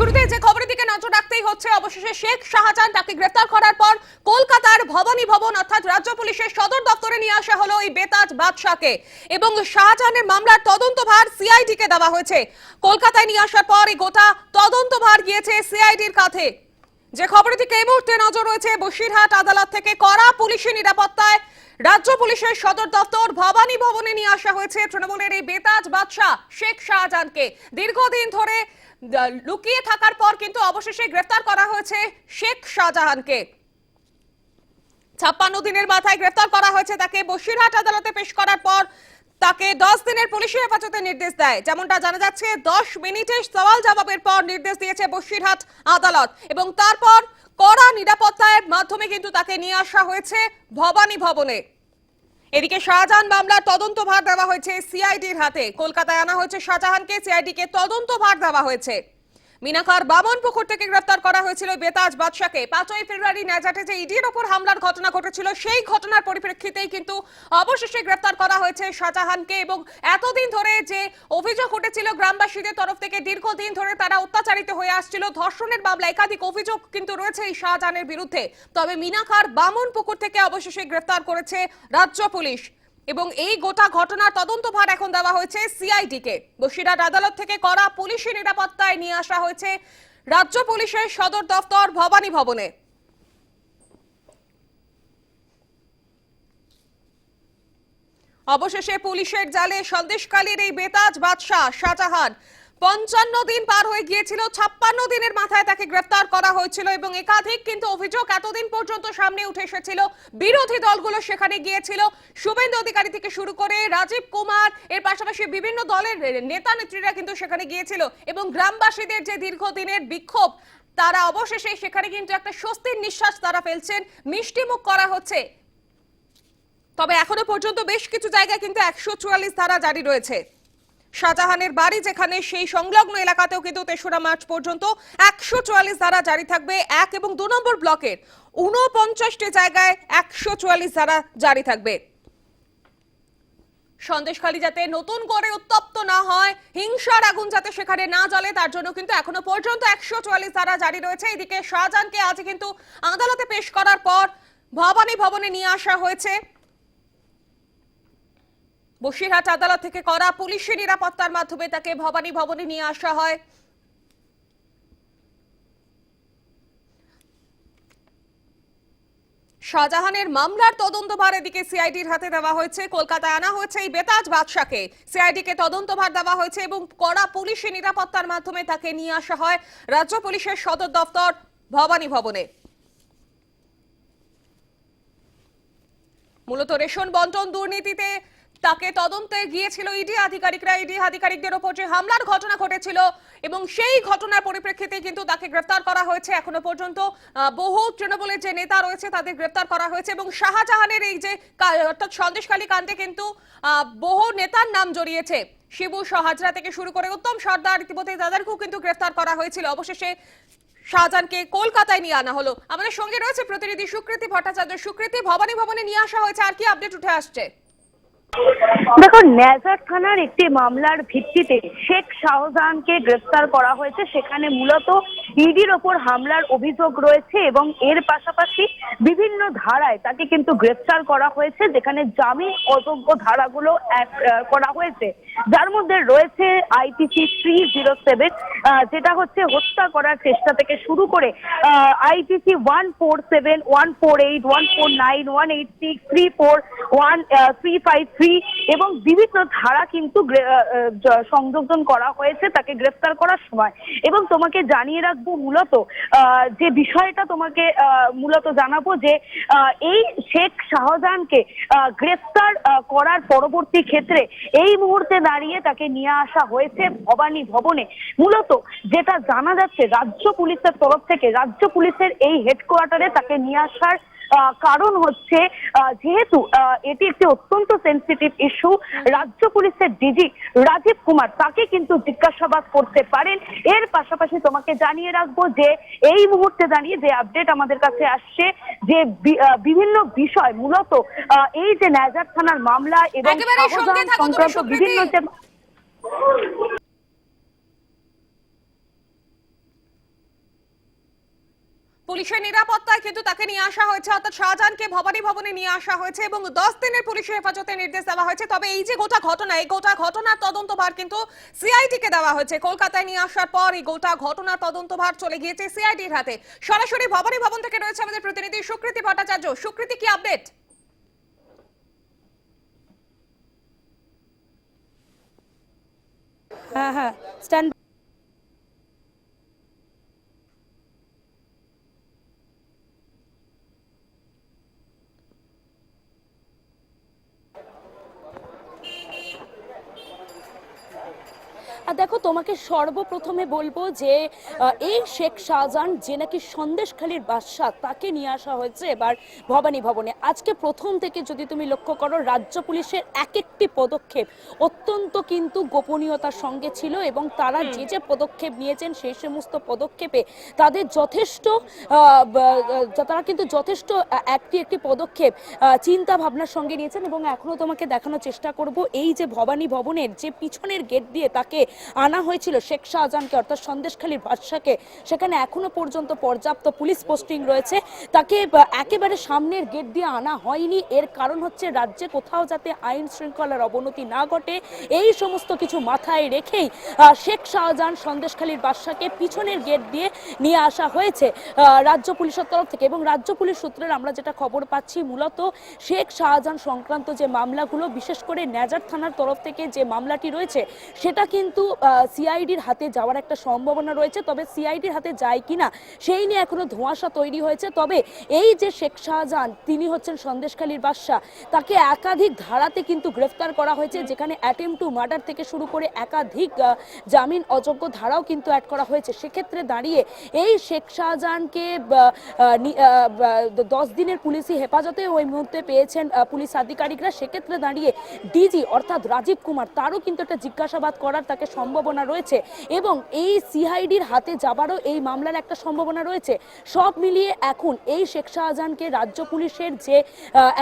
শুরুতে যে খবরের দিকে নজর রাখতেই হচ্ছে, অবশেষে শেখ শাহজাহান তাকে গ্রেফতার করার পর কলকাতার ভবানী ভবন অর্থাৎ রাজ্য পুলিশের সদর দপ্তরে নিয়ে আসা হলো এই বেতাজ বাদশাকে। এবং শাহজাহানের মামলার তদন্তভার সিআইডি কে দেওয়া হয়েছে। কলকাতায় নিয়ে আসার পর এই গোটা তদন্তভার গিয়েছে সিআইডির কাছে যে খবরের দিকে এই মুহূর্তে নজর রয়েছে, বসিরহাট আদালত থেকে কড়া পুলিশি নিরাপত্তায় রাজ্য পুলিশের সদর দপ্তর ভবানী ভবনে নিয়ে আসা হয়েছে তৃণমূলের এই বেতাজ বাদশাহ শেখ শাহজাহানকে। দীর্ঘদিন ধরে লুকিয়ে থাকার পর কিন্তু অবশেষে গ্রেফতার করা হয়েছে শেখ শাহজাহানকে। ছাপ্পান্ন দিনের মাথায় গ্রেফতার করা হয়েছে তাকে বসিরহাট আদালতে পেশ করার পর তাকে দশ দিনের পুলিশি হেফাজতে নির্দেশ দেয়। যেমনটা জানা যাচ্ছে, দশ মিনিটে সওয়াল জবাবের পর নির্দেশ দিয়েছে বসিরহাট আদালত এবং তারপর কড়া নিরাপত্তার মাধ্যমে কিন্তু তাকে নিয়ে আসা হয়েছে ভবানী ভবনে। এদিকে শাহজাহান মামলার তদন্তভার দেওয়া হয়েছে সিআইডির হাতে। কলকাতায় আনা হয়েছে শাহজাহানকে, সিআইডিকে তদন্তভার দেওয়া হয়েছে। মিনাকার বামনপুকুর থেকে গ্রেফতার করা হয়েছিল বেতাজ বাদশাকে। পাঁচই ফেব্রুয়ারি ন্যাজাটে যে ইডির ওপর হামলার ঘটনা ঘটেছিল। সেই ঘটনার পরিপ্রেক্ষিতেই কিন্তু অবশেষে গ্রেফতার করা হয়েছে শাহজাহানকে এবং এতদিন ধরে যে অভিযোগ উঠেছিল গ্রামবাসীদের তরফ থেকে, দীর্ঘদিন ধরে তারা অত্যাচারিত হয়ে আসছিল। ধর্ষণের মামলা একাধিক অভিযোগ কিন্তু রয়েছে এই শাহজাহানের বিরুদ্ধে। তবে মিনাকার বামনপুকুর থেকে অবশেষে গ্রেফতার করেছে রাজ্য পুলিশ। এবং এই গোটা ঘটনার তদন্তভার এখন দেওয়া হয়েছে সিআইডি কে বসিরহাট আদালত থেকে করা পুলিশি নিরাপত্তায় নিয়ে আসা হয়েছে রাজ্য পুলিশের সদর দফতর ভবানী ভবনে। অবশেষে পুলিশের জালে সন্দেশকালীর এই বেতাজ বাদশাহ শাহজাহান পঞ্চান্ন দিন পার হয়ে গিয়েছিল, ছাপ্পান্ন দিনের মাথায় তাকে গ্রেফতার করা হয়েছিল এবং একাধিক কিন্তু অভিযোগ এতদিন পর্যন্ত সামনে উঠে এসেছিল। বিরোধী দলগুলো সেখানে গিয়েছিল। শুভেন্দু অধিকারী থেকে শুরু করে রাজীব কুমার, এর পাশাপাশি বিভিন্ন দলের নেতা নেত্রীরা কিন্তু সেখানে গিয়েছিল এবং গ্রামবাসীদের যে দীর্ঘদিনের বিক্ষোভ, তারা অবশেষে সেখানে কিন্তু একটা স্বস্তির নিঃশ্বাস তারা ফেলছেন। মিষ্টিমুখ করা হচ্ছে। তবে এখনও পর্যন্ত বেশ কিছু জায়গায় কিন্তু একশো চুয়াল্লিশ ধারা জারি রয়েছে। শাহজাহানের বাড়ি যেখানে সেই সংলগ্ন এলাকাতেও কিন্তু তেসরা মার্চ পর্যন্ত একশো চুয়াল্লিশ ধারা জারি থাকবে। এক এবং দু নম্বর ব্লকের উনপঞ্চাশটি জায়গায় একশো চুয়াল্লিশ ধারা জারি থাকবে। সন্দেশখালী যাতে নতুন করে উত্তপ্ত না হয়, হিংসার আগুন যাতে সেখানে না জ্বলে, তার জন্য কিন্তু এখনও পর্যন্ত একশো চুয়াল্লিশ ধারা জারি রয়েছে। এদিকে শাহজাহানকে আজ কিন্তু আদালতে পেশ করার পর ভবানী ভবনে নিয়ে আসা হয়েছে। বসিরহাট আদালত থেকে করা পুলিশি নিরাপত্তার মাধ্যমে তাকে ভবানী ভবনে নিয়ে আসা হয়। শাহজাহানের মামলার তদন্তভার এদিকে সিআইডির হাতে দেওয়া হয়েছে। কলকাতায় আনা হয়েছে এই বেতাজ বাদশাকে। সিআইডি কে তদন্তভার দেওয়া হয়েছে এবং কড়া পুলিশি নিরাপত্তার মাধ্যমে তাকে নিয়ে আসা হয় রাজ্য পুলিশের সদর দফতর ভবানী ভবনে। মূলত রেশন বন্টন দুর্নীতিতে তাকে তদন্তে গিয়েছিল ইডি আধিকারিকরা। ইডি আধিকারিকদের ওপর যে হামলার ঘটনা ঘটেছিল এবং সেই ঘটনার পরিপ্রেক্ষিতে কিন্তু তাকে গ্রেফতার করা হয়েছে এখনও পর্যন্ত। বহু তৃণমূলের যে নেতা রয়েছে তাদের গ্রেফতার করা হয়েছে এবং শাহজাহানের এই যে অর্থাৎ সন্দেশখালী কাণ্ডে কিন্তু বহু নেতার নাম জড়িয়েছে। শিবু সহাজরা থেকে শুরু করে উত্তম সর্দার ইতিমধ্যে তাদেরকেও কিন্তু গ্রেফতার করা হয়েছিল। অবশেষে শাহজাহানকে কলকাতায় নিয়ে আনা হলো। আমাদের সঙ্গে রয়েছে প্রতিনিধি সুকৃতি ভট্টাচার্য। সুকৃতি, ভবানী ভবনে নিয়ে আসা হয়েছে। আর কি আপডেট উঠে আসছে? দেখো ন্যাজার থানার একটি মামলার ভিত্তিতে শেখ শাহজাহানকে গ্রেফতার করা হয়েছে। সেখানে মূলত ইডির ওপর হামলার অভিযোগ রয়েছে এবং এর পাশাপাশি বিভিন্ন ধারায় তাকে কিন্তু গ্রেফতার করা হয়েছে, যেখানে জামিন অযোগ্য ধারাগুলো করা হয়েছে। যার মধ্যে রয়েছে আইপিসি থ্রি জিরো সেভেন যেটা হচ্ছে হত্যা করার চেষ্টা থেকে শুরু করে IPC one four seven, one four eight, one four nine, one eight six, three four, one three five three এবং বিভিন্ন ধারা কিন্তু সংযোজন করা হয়েছে তাকে গ্রেফতার করার সময়। এবং তোমাকে জানিয়ে রাখব মূলত যে বিষয়টা তোমাকে মূলত জানাব যে এই শেখ শাহজাহানকে গ্রেফতার করার পরবর্তী ক্ষেত্রে এই মুহূর্তে দাঁড়িয়ে তাকে নিয়ে আসা হয়েছে ভবানী ভবনে। মূলত যেটা জানা যাচ্ছে, রাজ্য পুলিশের তরফ থেকে, রাজ্য পুলিশের এই হেডকোয়ার্টারে তাকে নিয়ে আসার কারণ হচ্ছে যেহেতু এটি একটি অত্যন্ত সেন্সিটিভ ইস্যু রাজ্য পুলিশের ডিজি রাজীব কুমার তাকে কিন্তু জিজ্ঞাসাবাদ করতে পারেন। এর পাশাপাশি তোমাকে জানিয়ে রাখব যে এই মুহূর্তে দাঁড়িয়ে যে আপডেট আমাদের কাছে আসছে যে বিভিন্ন বিষয় মূলত এই যে নাজার থানার মামলা এবং সংক্রান্ত বিভিন্ন যে পুলিশের নিরাপত্তায় কিন্তু তাকে নিয়ে আসা হয়েছে। অর্থাৎ শাহজাহানকে ভবানী ভবনে নিয়ে আসা হয়েছে এবং দশ দিনের পুলিশের হেফাজতে নির্দেশ দেওয়া হয়েছে। তবে এই যে গোটা ঘটনা, এই গোটা ঘটনার তদন্তভার কিন্তু সিআইডি কে দেওয়া হয়েছে। কলকাতায় নিয়ে আসার পর এই গোটা ঘটনার তদন্তভার চলে গিয়েছে সিআইডির হাতে। সরাসরি ভবানী ভবন থেকে রয়েছে আমাদের প্রতিনিধি সুকৃতি ভট্টাচার্য। সুকৃতি, কি আপডেট? হ্যাঁ হ্যাঁ স্ট্যান্ড দেখো তোমাকে সর্বপ্রথমে বলব যে এই শেখ শাহজাহান যে নাকি সন্দেশখালীর বাদশাহ তাকে নিয়ে আসা হয়েছে এবার ভবানী ভবনে। আজকে প্রথম থেকে যদি তুমি লক্ষ্য করো রাজ্য পুলিশের এক একটি পদক্ষেপ অত্যন্ত কিন্তু গোপনীয়তার সঙ্গে ছিল এবং তারা যে যে পদক্ষেপ নিয়েছেন সেই সমস্ত পদক্ষেপে তাদের যথেষ্ট তারা কিন্তু যথেষ্ট একটি একটি পদক্ষেপ চিন্তা ভাবনার সঙ্গে নিয়েছেন এবং এখনও তোমাকে দেখানোর চেষ্টা করব এই যে ভবানী ভবনের যে পিছনের গেট দিয়ে তাকে আনা হয়েছিল শেখ শাহজাহানকে, অর্থাৎ সন্দেশখালীর বাদশাকে। সেখানে এখনও পর্যন্ত পর্যাপ্ত পুলিশ পোস্টিং রয়েছে। তাকে একেবারে সামনের গেট দিয়ে আনা হয়নি। এর কারণ হচ্ছে রাজ্যে কোথাও যাতে আইন শৃঙ্খলার অবনতি না ঘটে, এই সমস্ত কিছু মাথায় রেখেই শেখ শাহজাহান সন্দেশখালীর বাদশাকে পিছনের গেট দিয়ে নিয়ে আসা হয়েছে রাজ্য পুলিশের তরফ থেকে। এবং রাজ্য পুলিশ সূত্রের আমরা যেটা খবর পাচ্ছি, মূলত শেখ শাহজাহান সংক্রান্ত যে মামলাগুলো, বিশেষ করে নেজার থানার তরফ থেকে যে মামলাটি রয়েছে, সেটা কিন্তু সিআইডির হাতে যাওয়ার একটা সম্ভাবনা রয়েছে, তবে সিআইডির হাতে যায় কিনা সেই নিয়ে এখনও ধোঁয়াশা তৈরি হয়েছে। তবে এই যে শেখ শাহজাহান, তিনি হচ্ছেন সন্দেশখালীর বাদশাহ, তাকে একাধিক ধারাতে কিন্তু গ্রেফতার করা হয়েছে, যেখানে অ্যাটেম্প টু মার্ডার থেকে শুরু করে একাধিক জামিন, অযোগ্য ধারাও কিন্তু অ্যাড করা হয়েছে। সেক্ষেত্রে দাঁড়িয়ে এই শেখ শাহজাহানকে দশ দিনের পুলিশি হেফাজতে ওই মুহূর্তে পেয়েছেন পুলিশ আধিকারিকরা। সেক্ষেত্রে দাঁড়িয়ে ডিজি অর্থাৎ রাজীব কুমার, তারও কিন্তু একটা জিজ্ঞাসাবাদ করার তাকে সম্ভাবনা রয়েছে এবং এই সিআইডির হাতে যাবারও এই মামলার একটা সম্ভাবনা রয়েছে। সব মিলিয়ে এখন এই শেখ শাহজাহানকে রাজ্য পুলিশের যে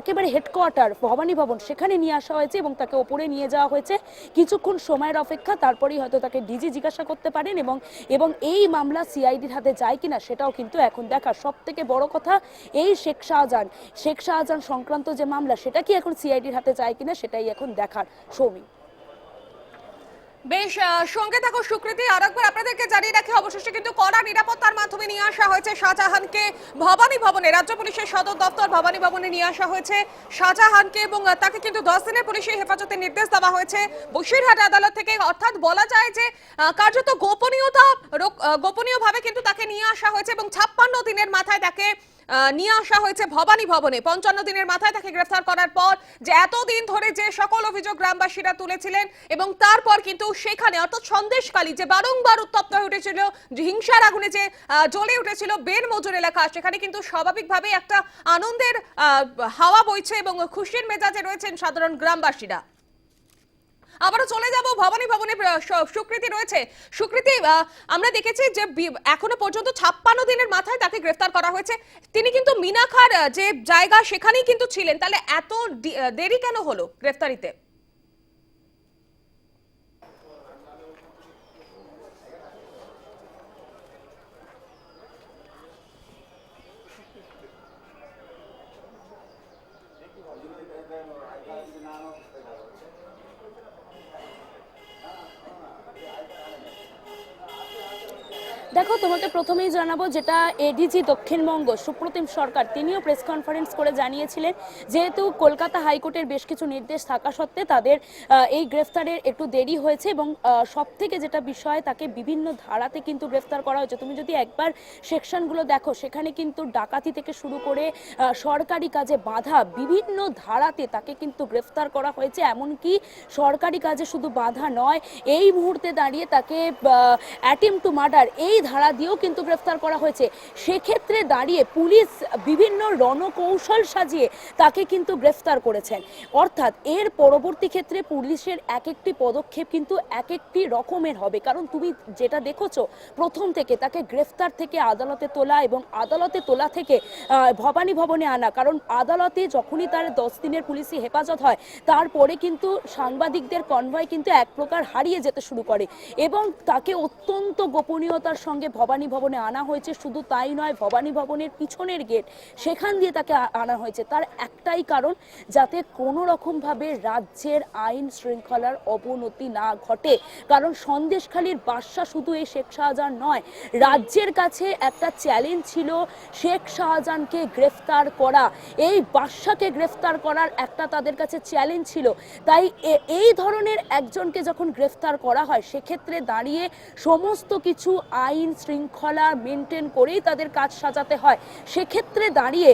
একেবারে হেডকোয়ার্টার ভবানী ভবন সেখানে নিয়ে আসা হয়েছে এবং তাকে ওপরে নিয়ে যাওয়া হয়েছে। কিছুক্ষণ সময়ের অপেক্ষা, তারপরেই হয়তো তাকে ডিজি জিজ্ঞাসা করতে পারেন এবং এবং এই মামলা সিআইডির হাতে যায় কিনা সেটাও কিন্তু এখন দেখার সব থেকে বড় কথা, এই শেখ শাহজাহান শেখ শাহজাহান সংক্রান্ত যে মামলা, সেটা কি এখন সিআইডির হাতে যায় কিনা সেটাই এখন দেখার সৌমি বেশ সঙ্গে থাকো সুকৃতি। আর একবার আপনাদেরকে জানিয়ে রাখি, অবশেষে কিন্তু কড়া নিরাপত্তার মাধ্যমে নিয়ে আসা হয়েছে শাহজাহানকে। ভবানী ভবনে, রাজ্য পুলিশের সদর দপ্তর ভবানী ভবনে নিয়ে আসা হয়েছে শাহজাহানকে এবং তাকে কিন্তু দশ দিনের পুলিশের হেফাজতে নির্দেশ দেওয়া হয়েছে বসিরহাট আদালত থেকে। অর্থাৎ বলা যায় যে কার্যত গোপনীয়তা গোপনীয়ভাবে কিন্তু তাকে নিয়ে আসা হয়েছে এবং ছাপ্পান্ন দিনের মাথায় তাকে নিয়ে আসা হয়েছে ভবানী ভবনে। পঞ্চান্ন দিনের মাথায় তাকে গ্রেফতার করার পর যে এতদিন ধরে যে সকল অভিযোগ গ্রামবাসীরা তুলেছিলেন এবং তারপর কিন্তু সেখানে অর্থাৎ সন্দেশকালী যে বারংবার উত্তপ্ত হয়ে উঠেছিল, যে হিংসার আগুনে যে জ্বলে উঠেছিল বেন মজুর এলাকা, সেখানে কিন্তু স্বাভাবিকভাবেই একটা আনন্দের হাওয়া বইছে এবং খুশির মেজাজে রয়েছেন সাধারণ গ্রামবাসীরা। আবারও চলে যাব ভবানী ভবনে সুকৃতি রয়েছে। সুকৃতি আমরা দেখেছি যে এখনও পর্যন্ত ছাপ্পান্ন দিনের মাথায় তাকে গ্রেফতার করা হয়েছে। তিনি কিন্তু মিনাখার যে জায়গা সেখানেই কিন্তু ছিলেন। তাহলে এত দেরি কেন হলো গ্রেফতারিতে? দেখো, তোমাকে প্রথমেই জানাব যেটা এডিজি দক্ষিণবঙ্গ, সুপ্রতিম সরকার, তিনিও প্রেস কনফারেন্স করে জানিয়েছিলেন যেহেতু কলকাতা হাইকোর্টের বেশ কিছু নির্দেশ থাকা সত্ত্বে তাদের এই গ্রেফতারের একটু দেরি হয়েছে এবং সব থেকে যেটা বিষয়, তাকে বিভিন্ন ধারাতে কিন্তু গ্রেফতার করা হয়েছে। তুমি যদি একবার সেকশনগুলো দেখো, সেখানে কিন্তু ডাকাতি থেকে শুরু করে সরকারি কাজে বাধা বিভিন্ন ধারাতে তাকে কিন্তু গ্রেফতার করা হয়েছে। এমনকি সরকারি কাজে শুধু বাধা নয়, এই মুহূর্তে দাঁড়িয়ে তাকে অ্যাটেম টু মার্ডার এই ধারা দিয়েও কিন্তু গ্রেফতার করা হয়েছে। সেক্ষেত্রে দাঁড়িয়ে পুলিশ বিভিন্ন রণকৌশল সাজিয়ে তাকে কিন্তু গ্রেফতার করেছেন। অর্থাৎ এর পরবর্তী ক্ষেত্রে পুলিশের এক একটি পদক্ষেপ কিন্তু এক একটি রকমের হবে। কারণ তুমি যেটা দেখেছ, প্রথম থেকে তাকে গ্রেফতার থেকে আদালতে তোলা এবং আদালতে তোলা থেকে ভবানী ভবনে আনা। কারণ আদালতে যখনই তার দশ দিনের পুলিশি হেফাজত হয়, তারপরে কিন্তু সাংবাদিকদের কনভয় কিন্তু এক প্রকার হারিয়ে যেতে শুরু করে। এবং তাকে অত্যন্ত গোপনীয়তার সঙ্গে ভবানী ভবনে আনা হয়েছে। শুধু তাই নয়, ভবানী ভবনের পিছনের গেট সেখান দিয়ে তাকে আনা হয়েছে। তার একটাই কারণ, যাতে কোনো রকমভাবে রাজ্যের আইন শৃঙ্খলার অবনতি না ঘটে। কারণ সন্দেশখালীর বাদশা শুধু এই শেখ শাহজাহান নয়, রাজ্যের কাছে একটা চ্যালেঞ্জ ছিল শেখ শাহজাহানকে গ্রেফতার করা। এই বাদশাকে গ্রেফতার করার একটা তাদের কাছে চ্যালেঞ্জ ছিল। তাই এই ধরনের একজনকে যখন গ্রেফতার করা হয়, সেক্ষেত্রে দাঁড়িয়ে সমস্ত কিছু আইন শৃঙ্খলা মেনটেন করেই তাদের কাজ সাজাতে হয়। সেক্ষেত্রে দাঁড়িয়ে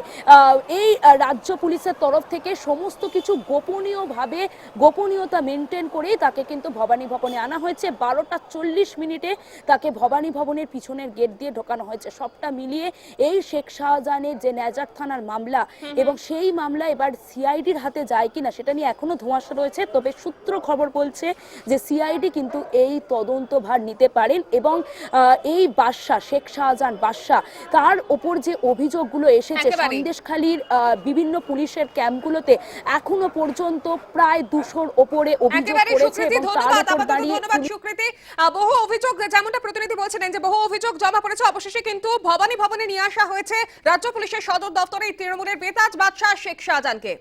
এই রাজ্য পুলিশের তরফ থেকে সমস্ত কিছু গোপনীয়ভাবে গোপনীয়তা মেনটেন করেই তাকে কিন্তু ভবানী ভবনে আনা হয়েছে। বারোটা চল্লিশ মিনিটে তাকে ভবানী ভবনের পিছনের গেট দিয়ে ঢোকানো হয়েছে। সবটা মিলিয়ে এই শেখ শাহজাহানের যে নেজার থানার মামলা এবং সেই মামলা এবার সিআইডির হাতে যায় কিনা সেটা নিয়ে এখনও ধোঁয়াশা রয়েছে। তবে সূত্র খবর বলছে যে সিআইডি কিন্তু এই তদন্ত ভার নিতে পারেন এবং এই বাদশা শেখ শাহজাহান বাদশা তার ওপর যে অভিযোগগুলো এসেছে। সন্দেশখালীর বিভিন্ন পুলিশের ক্যাম্পগুলোতে এখনও পর্যন্ত প্রায় দুশোর ওপরে অভিযোগ করেছে এবং তার উপর দাঁড়িয়ে বহু অভিযোগ যেমনটা প্রতিনিধি বলছিলেন যে বহু অভিযোগ জমা পড়েছে অবশেষে কিন্তু ভবানী ভবনে নিয়ে আসা হয়েছে রাজ্য পুলিশের সদর দপ্তরে তৃণমূলের বেতাজ বাদশাহ শেখ শাহজাহানকে